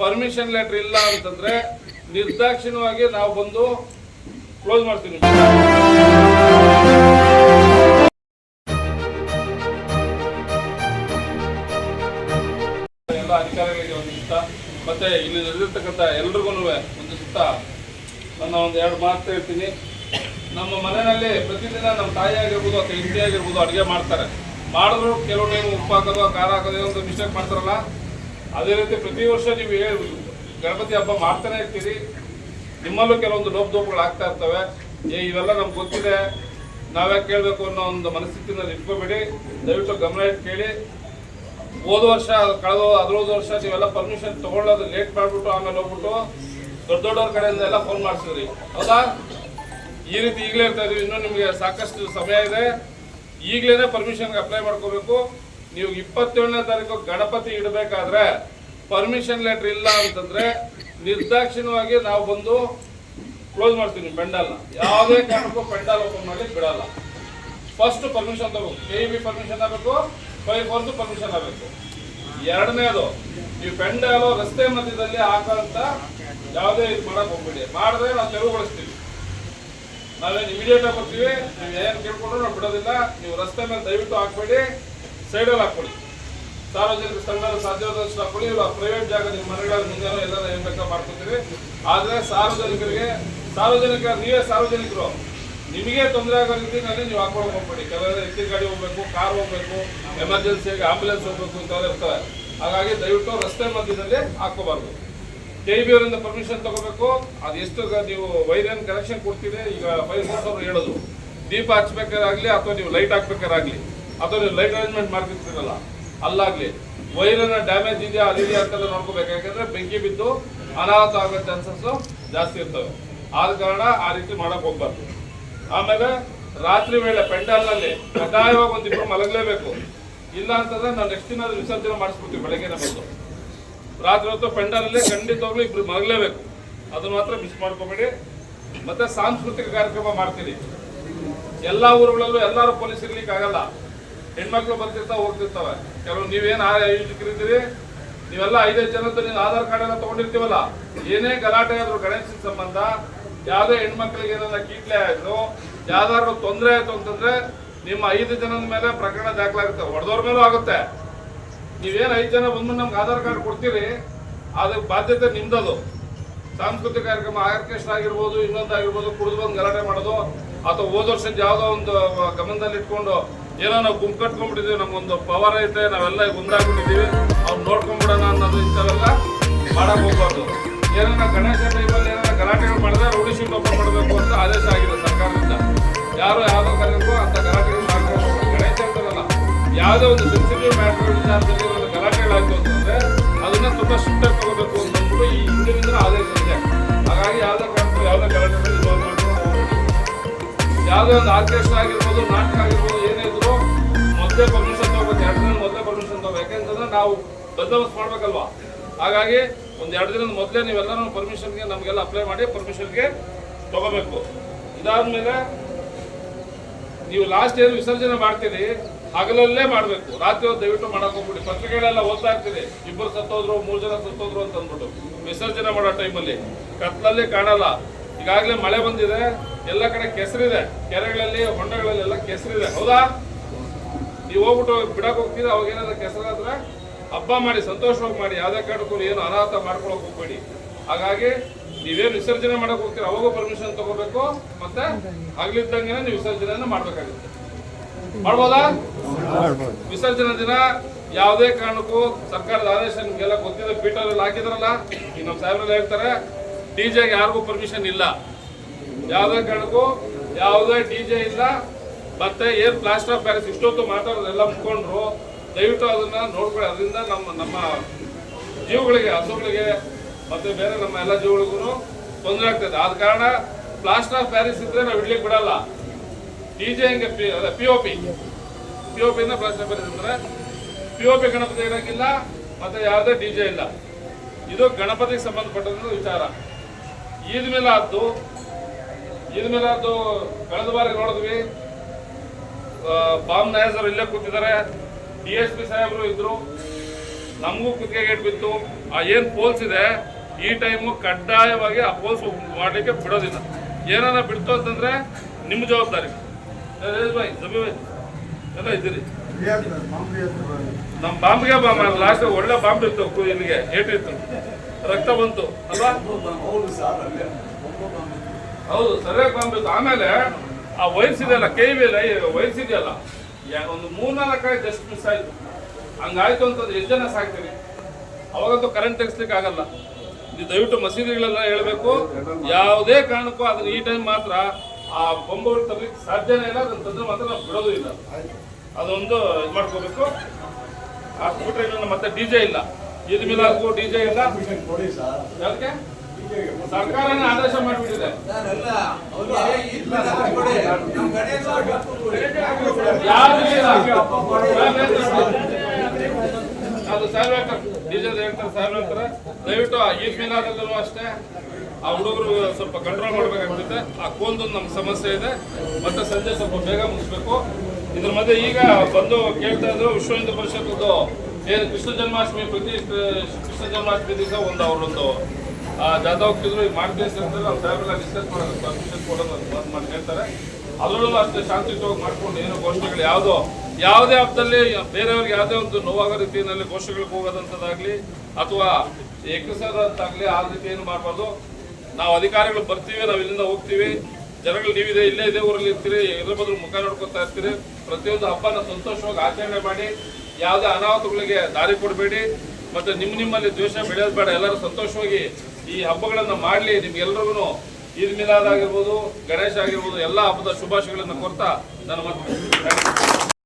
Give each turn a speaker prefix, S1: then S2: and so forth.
S1: Permission letter ಇಲ್ಲ ಅಂತಂದ್ರೆ ನಿರ್ದಾಕ್ಷಿಣ್ಯವಾಗಿ ನಾವು ಬಂದು ಕ್ಲೋಸ್ ಮಾಡ್ತೀವಿ. ಎಲ್ಲ ಅಧಿಕಾರಿಗಳಿಗೆ ಒಂದು ಮತ್ತೆ ಇಲ್ಲಿ ನಡೆದಿರ್ತಕ್ಕಂಥ ಎಲ್ರಿಗೂ ಒಂದು ಸುತ್ತ ನನ್ನ ಒಂದು ಎರಡು ಮಾತು ಹೇಳ್ತೀನಿ. ನಮ್ಮ ಮನೆಯಲ್ಲಿ ಪ್ರತಿದಿನ ನಮ್ಮ ತಾಯಿ ಆಗಿರ್ಬೋದು ಅಥವಾ ಹಿಂದಿ ಆಗಿರ್ಬೋದು ಅಡುಗೆ ಮಾಡ್ತಾರೆ. ಮಾಡಿದ್ರು ಕೆಲವು ಟೈಮ್ ಉಪ್ಪು ಹಾಕೋದು, ಖಾರ ಹಾಕೋದು ಒಂದು ಮಿಸ್ಟೇಕ್ ಮಾಡ್ತಾರಲ್ಲ ಅದೇ ರೀತಿ ಪ್ರತಿ ವರ್ಷ ನೀವು ಹೇಳಿ, ಗಣಪತಿ ಹಬ್ಬ ಮಾಡ್ತಾನೆ ಇರ್ತೀರಿ. ನಿಮ್ಮಲ್ಲೂ ಕೆಲವೊಂದು ಲೋಪದೋಪಗಳು ಆಗ್ತಾ ಇರ್ತವೆ. ಏ, ಇವೆಲ್ಲ ನಮ್ಗೆ ಗೊತ್ತಿದೆ. ನಾವ್ಯಾಕೆ ಕೇಳಬೇಕು ಅನ್ನೋ ಒಂದು ಮನಸ್ಥಿತಿನ ಇಟ್ಕೋಬೇಡಿ. ದಯವಿಟ್ಟು ಗಮನ ಇಟ್ಟು ಕೇಳಿ. ಹೋದ ವರ್ಷ, ಕಳೆದ ಹದಿನೈದು ವರ್ಷ ನೀವೆಲ್ಲ ಪರ್ಮಿಷನ್ ತೊಗೊಳ್ಳೋದು ಲೇಟ್ ಮಾಡಿಬಿಟ್ಟು ಆಮೇಲೆ ಹೋಗ್ಬಿಟ್ಟು ದೊಡ್ಡ ದೊಡ್ಡವ್ರ ಕಡೆಯಿಂದ ಎಲ್ಲ ಫೋನ್ ಮಾಡಿಸಿದ್ರಿ. ಹೌದಾ? ಈ ರೀತಿ ಈಗಲೇ ಇರ್ತಾ ಇದೀವಿ ಇನ್ನೂ ನಿಮಗೆ ಸಾಕಷ್ಟು ಸಮಯ ಇದೆ. ಈಗಲೇ ಪರ್ಮಿಷನ್ಗೆ ಅಪ್ಲೈ ಮಾಡ್ಕೋಬೇಕು. ನೀವು ಇಪ್ಪತ್ತೇಳನೇ ತಾರೀಕು ಗಣಪತಿ ಇಡಬೇಕಾದ್ರೆ ಪರ್ಮಿಷನ್ ಲೆಟರ್ ಇಲ್ಲ ಅಂತಂದ್ರೆ ನಿರ್ದಾಕ್ಷಿಣ್ಯವಾಗಿ ನಾವು ಬಂದು ಕ್ಲೋಸ್ ಮಾಡ್ತೀವಿ ಪೆಂಡಲ್ನ. ಯಾವುದೇ ಕಾರಣಕ್ಕೂ ಪೆಂಡಲ್ ಓಪನ್ ಮಾಡಿ ಬಿಡಲ್ಲ. ಫಸ್ಟ್ ಪರ್ಮಿಷನ್ ತಗೋಬೇಕು ಕೆ ಬಿ ಪರ್ಮಿಷನ್ ಆಗಬೇಕು ಫೈವ್ ಫೋರ್ದು ಪರ್ಮಿಷನ್ ಆಗಬೇಕು. ಎರಡನೇದು ನೀವು ಪೆಂಡಲ್ ರಸ್ತೆ ಮಧ್ಯದಲ್ಲಿ ಹಾಕೋಂತ ಯಾವುದೇ ಇದು ಮಾಡಕ್ಕೆ ಹೋಗ್ಬಿಡಿ. ಮಾಡಿದ್ರೆ ನಾವು ತೆರವುಗೊಳಿಸ್ತೀವಿ ನಾವೇನು ಇಮಿಡಿಯೇಟ್ ಆಗಿ ಬರ್ತೀವಿ. ನೀವು ಏನು ಕೇಳ್ಕೊಂಡ್ರು ನಾವು ಬಿಡೋದಿಲ್ಲ. ನೀವು ರಸ್ತೆ ಮೇಲೆ ದಯವಿಟ್ಟು ಹಾಕ್ಬೇಡಿ. ಸೈಡಲ್ಲಿ ಹಾಕ್ಕೊಳ್ಳಿ ಸಾರ್ವಜನಿಕ ಸ್ಥಳದಲ್ಲಿ ಸಾಧ್ಯವಾದಷ್ಟು ಹಾಕೊಳ್ಳಿ ಇಲ್ಲ ಪ್ರೈವೇಟ್ ಜಾಗ ನಿಮ್ಮ ಮನೆಗಳ ಮುಂದೆ ಎಲ್ಲ ಏನು ಬೇಕಾದ್ರೂ ಮಾಡ್ಕೊತೀವಿ ಆದರೆ ಸಾರ್ವಜನಿಕರಿಗೆ, ಸಾರ್ವಜನಿಕ, ನೀವೇ ಸಾರ್ವಜನಿಕರು. ನಿಮಗೆ ತೊಂದರೆ ಆಗೋ ರೀತಿಯಲ್ಲಿ ನೀವು ಹಾಕೊಳಕ್ ಹೋಗ್ಬೇಡಿ. ಕೆಲವೆಲ್ಲ ಎತ್ತಿನ ಗಾಡಿ ಹೋಗ್ಬೇಕು, ಕಾರ್ ಹೋಗ್ಬೇಕು ಎಮರ್ಜೆನ್ಸಿಯಾಗಿ ಆಂಬುಲೆನ್ಸ್ ಹೋಗ್ಬೇಕು ಅಂತ ಇರ್ತವೆ. ಹಾಗಾಗಿ ದಯವಿಟ್ಟು ರಸ್ತೆ ಮಧ್ಯದಲ್ಲಿ ಹಾಕೋಬಾರ್ದು ಕೆ ಬಿ ಅವರಿಂದ ಪರ್ಮಿಷನ್ ತಗೋಬೇಕು. ಅದು ಎಷ್ಟು ನೀವು ವೈರನ್ ಕನೆಕ್ಷನ್ ಕೊಡ್ತೀರಿ? ಈಗ ಫೈವ್ ಫೋರ್ಸ್ ಅವರು ಹೇಳೋದು. ದೀಪ ಹಚ್ಬೇಕಾರಾಗಲಿ ಅಥವಾ ನೀವು ಲೈಟ್ ಹಾಕ್ಬೇಕಾರಾಗ್ಲಿ ಅಥವಾ ಲೈಟ್ ಅರೇಂಜ್ಮೆಂಟ್ ಮಾಡ್ತಿರ್ತೀರಲ್ಲ ಅಲ್ಲಾಗ್ಲಿ ವೈರನ್ನ ಡ್ಯಾಮೇಜ್ ಇದೆಯಾ ಅದಿದೆಯಾ ಅಂತೆಲ್ಲ ನೋಡ್ಕೋಬೇಕು. ಯಾಕಂದ್ರೆ ಬೆಂಕಿ ಬಿದ್ದು ಅನಾಹುತ ಆಗೋ ಚಾನ್ಸಸ್ ಜಾಸ್ತಿ ಇರ್ತವೆ. ಆದ ಕಾರಣ ಆ ರೀತಿ ಮಾಡಕ್ ಹೋಗ್ಬಾರ್ದು. ಆಮೇಲೆ ರಾತ್ರಿ ವೇಳೆ ಪೆಂಡಲ್ನಲ್ಲಿ ಕಡ್ಡಾಯವಾಗಿ ಒಂದಿಬ್ರು ಮಲಗಲೇಬೇಕು. ಇಲ್ಲ ಅಂತಂದ್ರೆ ನಾವು ನೆಕ್ಸ್ಟ್ ದಿನ ವಿಸರ್ಜನೆ ಮಾಡಿಸ್ಬಿಡ್ತೀವಿ ಬೆಳಗ್ಗೆ ಬಂದು. ರಾತ್ರಿ ಹೊತ್ತು ಪೆಂಡಾಲಲ್ಲಿ ಖಂಡಿತವಾಗ್ಲೂ ಇಬ್ರು ಮಲಗಲೇಬೇಕು. ಅದನ್ನ ಮಾತ್ರ ಮಿಸ್ ಮಾಡ್ಕೋಬೇಡಿ. ಮತ್ತೆ ಸಾಂಸ್ಕೃತಿಕ ಕಾರ್ಯಕ್ರಮ ಮಾಡ್ತೀನಿ ಎಲ್ಲಾ ಊರುಗಳಲ್ಲೂ ಎಲ್ಲರೂ ಪೊಲೀಸ್ ಇರ್ಲಿಕ್ಕೆ ಆಗಲ್ಲ ಹೆಣ್ಮಕ್ಳು ಬರ್ತಿರ್ತಾವೆ ಹೋಗ್ತಿರ್ತಾವೆ. ಕೆಲವು ನೀವೇನು ಆಯೋಜಕರಿದ್ದೀರಿ ನೀವೆಲ್ಲ ಐದೈದು ಜನದ್ದು ನೀವು ಆಧಾರ್ ಕಾರ್ಡ್ ಎಲ್ಲ ತಗೊಂಡಿರ್ತೀವಲ್ಲ. ಏನೇ ಗಲಾಟೆ ಆದ್ರೂ ಗಣೇಶನ ಸಂಬಂಧ ಯಾವುದೇ ಹೆಣ್ಮಕ್ಳಿಗೆ ಏನಾರ ಕೀಟ್ಲೆ ಆಯ್ತು ಯಾವ್ದಾದ್ರು ತೊಂದರೆ ಆಯ್ತು ಅಂತಂದ್ರೆ ನಿಮ್ಮ ಐದು ಜನದ ಮೇಲೆ ಪ್ರಕರಣ ದಾಖಲಾಗುತ್ತೆ. ಹೊಡೆದವ್ರ ಮೇಲೂ ಆಗುತ್ತೆ. ನೀವೇನು ಐದು ಜನ ಬಂದು ನಮ್ಗೆ ಆಧಾರ್ ಕಾರ್ಡ್ ಕೊಡ್ತೀರಿ? ಅದಕ್ಕೆ ಬಾಧ್ಯತೆ ನಿಮ್ದದು. ಸಾಂಸ್ಕೃತಿಕ ಕಾರ್ಯಕ್ರಮ ಆರ್ಕೆಸ್ಟ್ರಾ ಆಗಿರ್ಬೋದು ಇನ್ನೊಂದಾಗಿರ್ಬೋದು ಕುಡಿದು ಬಂದು ಗಲಾಟೆ ಮಾಡೋದು, ಅಥವಾ ಹೋದ ವರ್ಷದ ಯಾವುದೋ ಒಂದು ಗಮನದಲ್ಲಿ ಇಟ್ಕೊಂಡು ಏನೋ ನಾವು ಗುಂಪು ಕಟ್ಕೊಂಡ್ಬಿಟ್ಟಿದ್ದೀವಿ, ನಮ್ಗೊಂದು ಪವರ್ ಐತೆ, ನಾವೆಲ್ಲ ಗುಂಡಾಗ್ಬಿಟ್ಟಿದ್ದೀವಿ ಅವ್ರು ನೋಡ್ಕೊಂಡ್ಬಿಡೋಣ ಅನ್ನೋದು ಇಂಥವೆಲ್ಲ ಮಾಡಕ್ ಹೋಗ್ಬಾರ್ದು. ಏನಾರ ಗಣೇಶ ಟೈಮಲ್ಲಿ ಏನಾರ ಗಲಾಟೆಗಳು ಮಾಡಿದ್ರೆ ಶೀಟ್ ಓಪನ್ ಮಾಡಬೇಕು ಅಂತ ಆದೇಶ ಆಗಿದೆ ಸರ್ಕಾರದಿಂದ. ಯಾರು ಯಾವುದೋ ಕಾರಣಕ್ಕೂ ಅಂತ ಗಲಾಟೆಗಳು ಮಾಡ್ಕೊಂಡು ಗಣೇಶ ಅಂತಾರಲ್ಲ ಯಾವುದೇ ಒಂದು ಸೆನ್ಸಿಟಿವ್ ಮ್ಯಾಟರ್ ವಿಚಾರದಲ್ಲಿ ಒಂದು ಗಲಾಟೆಗಳಾಯ್ತು ಅಂತಂದ್ರೆ ಅದನ್ನ ತುಂಬ ಸ್ಟ್ರಿಕ್ಟ್ ಆಗಿ ತಗೋಬೇಕು ಅಂತ ಅಂದ್ಬಿಟ್ಟು ಈ ಹಿಂದಿನಿಂದ ಆದೇಶ ಇದೆ. ಹಾಗಾಗಿ ಯಾವುದೇ ಕಾರಣಕ್ಕೂ ಯಾವುದೇ ಗಲಾಟೆಗಳು. ಯಾವುದೇ ಒಂದು ಆರ್ಕೆಸ್ಟ್ರಾ ಆಗಿರ್ಬೋದು, ನಾಟಕ ಆಗಿರ್ಬೋದು ಮೊದಲೇ ಪರ್ಮಿಷನ್ ತಗೋಬೇಕು ಎರಡು ದಿನ ಮೊದಲೇ ಪರ್ಮಿಷನ್ ತಗೋಬೇಕು ಯಾಕಂತಂದ್ರೆ ನಾವು ಬಂದೋಬಸ್ತ್ ಮಾಡ್ಬೇಕಲ್ವಾ? ಹಾಗಾಗಿ ಒಂದು ಎರಡು ದಿನದ ಮೊದಲೇ ನೀವೆಲ್ಲ ಪರ್ಮಿಷನ್ಗೆ ನಮಗೆಲ್ಲ ಅಪ್ಲೈ ಮಾಡಿ ಪರ್ಮಿಷನ್ಗೆ ತಗೋಬೇಕು. ಇದಾದ್ಮೇಲೆ ನೀವು ಲಾಸ್ಟ್ ಏನು ವಿಸರ್ಜನೆ ಮಾಡ್ತೀರಿ, ಹಗಲಲ್ಲೇ ಮಾಡಬೇಕು. ರಾತ್ರಿ ಹೊತ್ತು ದಯವಿಟ್ಟು ಮಾಡಕ್ ಹೋಗ್ಬಿಡಿ. ಪತ್ರಿಕೆಗಳೆಲ್ಲ ಓದ್ತಾ ಇರ್ತೀರಿ. ಇಬ್ಬರು ಸತ್ತೋದ್ರು, ಮೂರು ಜನ ಸತ್ತೋದ್ರು ಅಂತ ಅಂದ್ಬಿಟ್ಟು ವಿಸರ್ಜನೆ ಮಾಡೋ ಟೈಮಲ್ಲಿ ಕತ್ಲಲ್ಲಿ ಕಾಣಲ್ಲ. ಈಗಾಗಲೇ ಮಳೆ ಬಂದಿದೆ. ಎಲ್ಲ ಕಡೆ ಕೆಸರಿದೆ. ಕೆರೆಗಳಲ್ಲಿ ಹೊಂಡಗಳಲ್ಲಿ ಎಲ್ಲ ಕೆಸರಿದೆ. ಹೌದಾ? ನೀವು ಹೋಗ್ಬಿಟ್ಟು ಬಿಡಕ್ಕೆ ಹೋಗ್ತೀರಾ? ಅವಾಗ ಏನಾದ್ರು ಕೆಸರಾದ್ರೆ ಹಬ್ಬ ಮಾಡಿ, ಸಂತೋಷವಾಗಿ ಮಾಡಿ ಯಾವುದೇ ಕಾರಣಕ್ಕೂ ಏನು ಅನಾಹುತ ಮಾಡ್ಕೊಳಕ್ ಹೋಗ್ಬೇಡಿ. ಹಾಗಾಗಿ ನೀವೇನು ವಿಸರ್ಜನೆ ಮಾಡಕ್ ಹೋಗ್ತೀರ? ಅವಾಗೂ ಪರ್ಮಿಷನ್ ತಗೋಬೇಕು. ಮತ್ತೆ ಹಗಲಿದ್ದಂಗೆ ನೀವು ವಿಸರ್ಜನೆಯನ್ನು ಮಾಡ್ಬೇಕಾಗುತ್ತೆ. ಮಾಡ್ಬೋದಾ? ವಿಸರ್ಜನೆ ದಿನ ಯಾವುದೇ ಕಾರಣಕ್ಕೂ ಸರ್ಕಾರದ ಆದೇಶ ನಿಮ್ಗೆಲ್ಲ ಗೊತ್ತಿದೆ. ಪೀಠದಲ್ಲಿ ಹಾಕಿದ್ರಲ್ಲ, ಈಗ ನಮ್ಮ ಸಾಹೇಬ್ರೆಲ್ಲ ಹೇಳ್ತಾರೆ, ಡಿ ಜೆಗೆ ಯಾರಿಗೂ ಪರ್ಮಿಷನ್ ಇಲ್ಲ. ಯಾವುದೇ ಕಾರಣಕ್ಕೂ ಯಾವುದೇ ಡಿ ಜೆ ಇಲ್ಲ ಮತ್ತೆ ಏನ್ ಪ್ಲಾಸ್ಟರ್ ಆಫ್ ಪ್ಯಾರಿಸ್ ಇಷ್ಟೊತ್ತು ಮಾತಾಡೋದೆಲ್ಲ ಮುಕೊಂಡ್ರು ದಯವಿಟ್ಟು ಅದನ್ನ ನೋಡ್ಕೊಳ್ಳಿ. ಅದರಿಂದ ನಮ್ಮ ನಮ್ಮ ಜೀವಗಳಿಗೆ, ಹಸುಗಳಿಗೆ, ಮತ್ತೆ ಬೇರೆ ನಮ್ಮ ಎಲ್ಲ ಜೀವಗಳಿಗೂ ತೊಂದರೆ ಆಗ್ತದೆ. ಆದ ಕಾರಣ ಪ್ಲಾಸ್ಟರ್ ಆಫ್ ಪ್ಯಾರಿಸ್ ಇದ್ರೆ ನಾವು ಇಡ್ಲಿಕ್ಕೆ ಬಿಡಲ್ಲ. ಡಿಜೆ ಹಿಂಗೆ P P O P P O ಪಿಯಿಂದ plaster of Paris ಅಂದ್ರೆ ಪಿ ಒ ಪಿ ಗಣಪತಿ ಇರೋಕ್ಕಿಲ್ಲ ಮತ್ತೆ ಯಾವುದೇ ಡಿಜೆ ಇಲ್ಲ. ಇದು ಗಣಪತಿಗೆ ಸಂಬಂಧಪಟ್ಟಂತ ವಿಚಾರ. ಈದ್ ಮೇಲೆ ಆದ್ದು ಈದ್ ಆದ್ದು ಕಳೆದ ಬಾರಿ ನೋಡಿದ್ವಿ. ಬಾಂಬ್ ನಾಯಸರು ಇಲ್ಲೇ ಕೂತಿದ್ದಾರೆ. ಡಿ ಎಸ್ ಪಿ ಸಾಹೇಬರು ಇದ್ರು. ನಮಗೂ ಕುತ್ತಿಗೆ ಗೇಟ್ ಬಿತ್ತು. ಆ ಏನು ಪೋಲ್ಸ್ ಇದೆ ಈ ಟೈಮು ಕಡ್ಡಾಯವಾಗಿ ಆ ಪೋಲ್ಸ್ ಮಾಡಲಿಕ್ಕೆ ಬಿಡೋದಿಲ್ಲ. ಏನಾರ ಬಿಡ್ತು ಅಂತಂದ್ರೆ ನಿಮ್ಮ ಜವಾಬ್ದಾರಿ. ಭಾಯ್ ಜಮೀ ಎಲ್ಲ ಇದ್ದೀರಿ. ನಮ್ಮ ಬಾಂಬ್ಗೆ ಬಾಂಬ್ ಲಾಸ್ಟ್ ಒಳ್ಳೆ ಬಾಂಬ್ ಇತ್ತು ಇಲ್ಲಿಗೆ ಏಟಿತ್ತು ರಕ್ತ ಬಂತು ಅಲ್ವಾ? ಹೌದು ಸರಿಯಾಗಿ ಬಾಂಬ್ ಇತ್ತು. ಆಮೇಲೆ ಆ ವಯಸ್ಸಿದೆಯಲ್ಲ ಕೈ ಮೇಲೆ ವಯಸ್ಸಿದೆಯಲ್ಲ ಒಂದು ಮೂರ್ನಾಲ್ಕು ಜಸ್ಟ್ ಮಿಸ್ ಆಯ್ತು. ಹಂಗಾಯ್ತು ಅಂತ ಎಷ್ಟು ಜನ ಸಾಕ್ತೀರಿ? ಅವಾಗಂತೂ ಕರೆಂಟ್ ತೆಗಿಸ್ಲಿಕ್ಕೆ ಆಗಲ್ಲ. ನೀವು ದಯವಿಟ್ಟು ಮಸೀದಿಗಳೆಲ್ಲ ಹೇಳ್ಬೇಕು ಯಾವುದೇ ಕಾರಣಕ್ಕೂ ಅದನ್ನ ಈ ಟೈಮ್ ಮಾತ್ರ ಆ ಬೊಂಬುಗಳು ತರಲಿಕ್ಕೆ ಸಾಧ್ಯನೇ ಇಲ್ಲ ಅದನ್ನ ತಂದ್ರೆ ಮಾತ್ರ ನಾವು ಬಿಡೋದು ಇಲ್ಲ. ಅದೊಂದು ಇದು ಮಾಡ್ಕೋಬೇಕು. ಆ ಸ್ಕೂಟರ್ ಇನ್ನು ಮತ್ತೆ ಡಿ ಜೆ ಇಲ್ಲ. ಇದು ಮಿಲಾದ್ಗೂ ಡಿ ಜೆ ಇಲ್ಲ. ಯಾಕೆ ಸರ್ಕಾರನೇ ಆದೇಶ ಮಾಡಿಬಿಟ್ಟಿದೆ ಯಾರು ಇಲ್ಲ. ಅದು ಸಾಹೇಬ್ ಡಿಜೆಲ್ ಡಿಜೆ ಹೇಳ್ತಾರೆ ಹೇಳ್ತಾರೆ. ದಯವಿಟ್ಟು ಈ ಮಿಲಾದಲ್ಲೂ ಅಷ್ಟೇ ಆ ಹುಡುಗರು ಸ್ವಲ್ಪ ಕಂಟ್ರೋಲ್ ಮಾಡ್ಬೇಕಾಗ್ತದೆ. ಆ ಕೋಲ್ದು ನಮ್ಗೆ ಸಮಸ್ಯೆ ಇದೆ. ಮತ್ತೆ ಸಂಜೆ ಸ್ವಲ್ಪ ಬೇಗ ಮುಗಿಸ್ಬೇಕು. ಇದ್ರ ಮಧ್ಯೆ ಈಗ ಬಂದು ಕೇಳ್ತಾ ಇದ್ರು ವಿಶ್ವ ಹಿಂದೂ ಪರಿಷತ್ತು ಏನು ಕೃಷ್ಣ ಜನ್ಮಾಷ್ಟಮಿ ಪ್ರತಿ, ಕೃಷ್ಣ ಜನ್ಮಾಷ್ಟಮಿ ದಿವಸ ಒಂದು ಅವರೊಂದು ಜಾಥಾ ಹೋಗ್ತಿದ್ರು. ಈಗ ಮಾಡ್ತೀವಿ ಅಂತ ನಾವು ಸಾಹೇಬ್ರೆಲ್ಲ ಡಿಸ್ಕಸ್ ಮಾಡೋದು ಪರ್ಮಿಷನ್ ಕೊಡೋದು ಬಂದ್ ಮಾಡಿ ಹೇಳ್ತಾರೆ. ಅದರಲ್ಲೂ ಅಷ್ಟೇ ಶಾಂತಿಯುತವಾಗಿ ಮಾಡ್ಕೊಂಡು ಏನೋ ಘೋಷಣೆಗಳು ಯಾವುದೋ, ಯಾವುದೇ ಹಬ್ಬದಲ್ಲಿ ಬೇರೆಯವ್ರಿಗೆ ಯಾವುದೇ ಒಂದು ನೋವಾಗೋ ರೀತಿಯಲ್ಲಿ ಘೋಷಣೆಗಳಿಗೆ ಹೋಗೋದಂಥದ್ದಾಗಲಿ ಅಥವಾ ಎಕ್ಕಿಸೋದಂತಾಗ್ಲಿ ಆ ರೀತಿ ಏನು ಮಾಡಬಾರ್ದು. ನಾವು ಅಧಿಕಾರಿಗಳು ಬರ್ತೀವಿ, ನಾವು ಇಲ್ಲಿಂದ ಹೋಗ್ತೀವಿ. ಜನಗಳು ನೀವಿದೆ, ಇಲ್ಲೇ ಇದೇ ಊರಲ್ಲಿ ಇರ್ತೀರಿ, ಇದ್ರ ಬದಲು ಮುಖ ನೋಡ್ಕೊತಾ ಇರ್ತೀರಿ. ಪ್ರತಿಯೊಂದು ಹಬ್ಬನ ಸಂತೋಷವಾಗಿ ಆಚರಣೆ ಮಾಡಿ, ಯಾವುದೇ ಅನಾಹುತಗಳಿಗೆ ದಾರಿ ಕೊಡಬೇಡಿ. ಮತ್ತು ನಿಮ್ಮ ನಿಮ್ಮಲ್ಲಿ ದ್ವೇಷ ಬೆಳೆಯೋದು ಬೇಡ, ಎಲ್ಲರೂ ಸಂತೋಷವಾಗಿ ಈ ಹಬ್ಬಗಳನ್ನು ಮಾಡಲಿ. ನಿಮ್ಗೆಲ್ರಿಗೂ ಈದ್ ಮಿಲಾದ್ ಆಗಿರ್ಬೋದು ಗಣೇಶ ಆಗಿರ್ಬೋದು ಎಲ್ಲ ಹಬ್ಬದ ಶುಭಾಶಯಗಳನ್ನು ಕೊಡ್ತಾ ನಾನು ಮತ್ತೆ